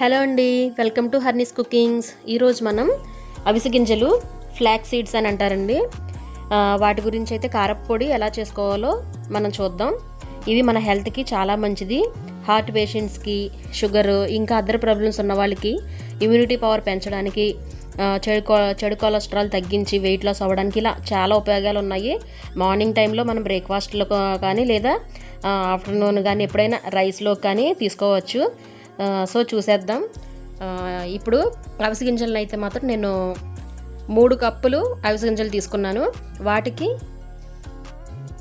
Hello అండి welcome to హర్నీస్ cookings. ఈరోజు మనం అవిసె గింజలు ఫ్లాక్ సీడ్స్ అని అంటారండి. వాటి గురించి అయితే కారప్పొడి ఎలా చేసుకోవాలో మనం చూద్దాం. ఇవి మన హెల్త్కి చాలా మంచిది. హార్ట్ పేషెంట్స్కి షుగర్ ఇంకా అదర్ ప్రాబ్లమ్స్ ఉన్న వాళ్ళకి ఇమ్యూనిటీ పవర్ పెంచడానికి చెడు కొ- చెడు కొలెస్ట్రాల్ తగ్గించి వెయిట్ లాస్ అవ్వడానికి ఇలా చాలా ఉపయోగాలు ఉన్నాయి. మార్నింగ్ టైంలో మనం బ్రేక్ఫాస్ట్లో కానీ లేదా ఆఫ్టర్నూన్ కానీ ఎప్పుడైనా రైస్లో కానీ తీసుకోవచ్చు. సో చూసేద్దాం. ఇప్పుడు అవిసె గింజలను అయితే మాత్రం నేను మూడు కప్పులు అవిసె గింజలు తీసుకున్నాను. వాటికి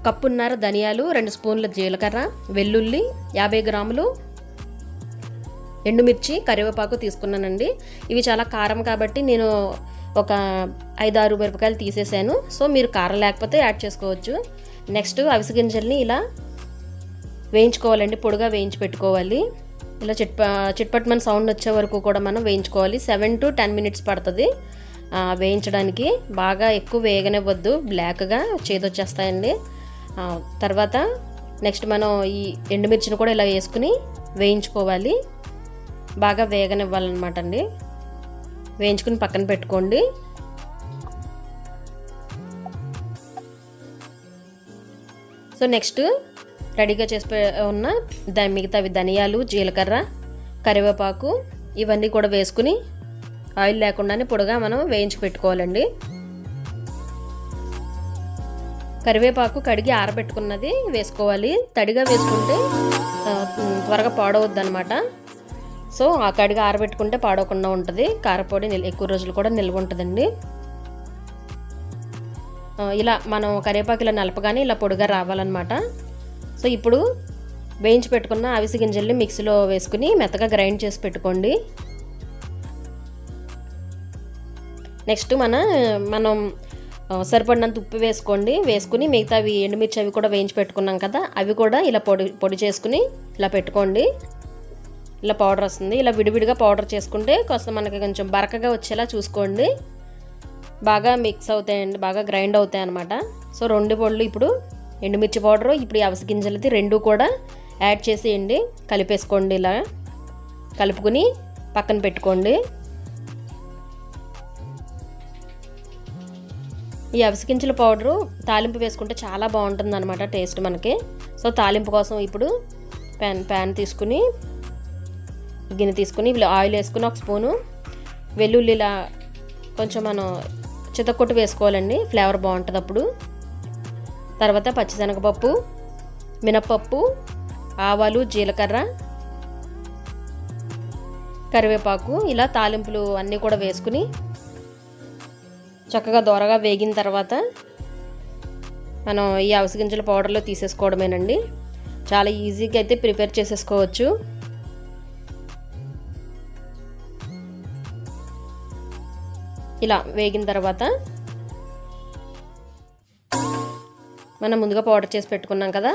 కప్పున్నర ధనియాలు రెండు స్పూన్ల జీలకర్ర వెల్లుల్లి యాభై గ్రాములు ఎండుమిర్చి కరివేపాకు తీసుకున్నానండి. ఇవి చాలా కారం కాబట్టి నేను ఒక ఐదు ఆరు మిరపకాయలు తీసేసాను. సో మీరు కారం లేకపోతే యాడ్ చేసుకోవచ్చు. నెక్స్ట్ అవిసె గింజల్ని ఇలా వేయించుకోవాలండి పొడిగా వేయించి పెట్టుకోవాలి. ఇలా చిట్ప చిట్పట్మని సౌండ్ వచ్చే వరకు కూడా మనం వేయించుకోవాలి. సెవెన్ టు టెన్ మినిట్స్ పడుతుంది. వేయించడానికి. బాగా ఎక్కువ వేగనివ్వద్దు. బ్లాక్గా చేదొచ్చేస్తాయండి. తర్వాత నెక్స్ట్ మనం ఈ ఎండుమిర్చిని కూడా ఇలా వేసుకుని వేయించుకోవాలి. బాగా వేగనివ్వాలన్నమాట అండి. వేయించుకుని పక్కన పెట్టుకోండి. సో నెక్స్ట్ రెడీగా చేసి పె- ఉన్న దాని మిగతావి ధనియాలు జీలకర్ర కరివేపాకు ఇవన్నీ కూడా వేసుకుని ఆయిల్ లేకుండానే పొడిగా మనం వేయించి పెట్టుకోవాలండి. కరివేపాకు కడిగి ఆరబెట్టుకున్నది వేసుకోవాలి. తడిగా వేసుకుంటే త్వరగా పాడవద్దు అనమాట సో ఆ కడిగి ఆరబెట్టుకుంటే పాడవకుండా ఉంటుంది. కారపొడి నిల్ ఎక్కువ రోజులు కూడా నిల్వ ఉంటుందండి. ఇలా మనం కరివేపాకు ఇలా నలపగానే ఇలా పొడిగా రావాలన్నమాట. సో ఇప్పుడు వేయించి పెట్టుకున్న అవిసె గింజల్ని మిక్సీలో వేసుకుని మెత్తగా గ్రైండ్ చేసి పెట్టుకోండి. నెక్స్ట్ మన మనం సరిపడినంత ఉప్పు వేసుకోండి. వేసుకుని మిగతా అవి ఎండుమిర్చి అవి కూడా వేయించి పెట్టుకున్నాం కదా అవి కూడా ఇలా పొడి పొడి చేసుకుని ఇలా పెట్టుకోండి. ఇలా పౌడర్ వస్తుంది. ఇలా విడివిడిగా పౌడర్ చేసుకుంటే కొంచెం మనకి కొంచెం బరకగా వచ్చేలా చూసుకోండి. బాగా మిక్స్ అవుతాయండి బాగా గ్రైండ్ అవుతాయి అనమాట సో రెండు పొడులు ఇప్పుడు ఎండుమిర్చి పౌడరు ఇప్పుడు ఈ అవిసె గింజలది రెండు కూడా యాడ్ చేసేయండి. కలిపేసుకోండి ఇలా. కలుపుకుని పక్కన పెట్టుకోండి. ఈ అవిసె గింజల పౌడరు తాలింపు వేసుకుంటే చాలా బాగుంటుంది అనమాట టేస్ట్ మనకి. సో తాలింపు కోసం ఇప్పుడు ప్యాన్ ప్యాన్ తీసుకుని గిన్నె తీసుకుని ఆయిల్ వేసుకుని ఒక స్పూను వెల్లుల్లి ఇలా కొంచెం మనం చితకొట్టు వేసుకోవాలండి. ఫ్లేవర్ బాగుంటుంది అప్పుడు తర్వాత పచ్చిశనగపప్పు మినప్పప్పు ఆవాలు జీలకర్ర కరివేపాకు ఇలా తాలింపులు అన్నీ కూడా వేసుకుని చక్కగా దోరగా వేగిన తర్వాత మనం ఈ అవిసె పౌడర్లో తీసేసుకోవడమేనండి. చాలా ఈజీగా అయితే ప్రిపేర్ చేసేసుకోవచ్చు. ఇలా వేగిన తర్వాత మనం ముందుగా పౌడర్ చేసి పెట్టుకున్నాం కదా?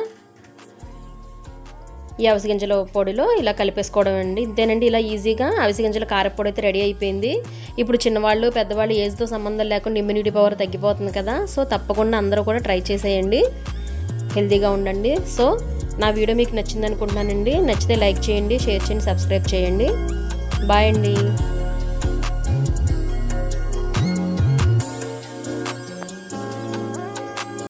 ఈ అవిసె గింజల పొడిలో ఇలా కలిపేసుకోవడం అండి. ఇంతేనండి ఇలా ఈజీగా అవిసె గింజల కారపొడి అయితే రెడీ అయిపోయింది. ఇప్పుడు చిన్నవాళ్ళు పెద్దవాళ్ళు ఏజ్తో సంబంధం లేకుండా ఇమ్యూనిటీ పవర్ తగ్గిపోతుంది కదా సో తప్పకుండా అందరూ కూడా ట్రై చేసేయండి. హెల్తీగా ఉండండి. సో నా వీడియో మీకు నచ్చింది అనుకుంటున్నానండి నచ్చితే లైక్ చేయండి షేర్ చేయండి సబ్స్క్రైబ్ చేయండి. బాయ్ అండి.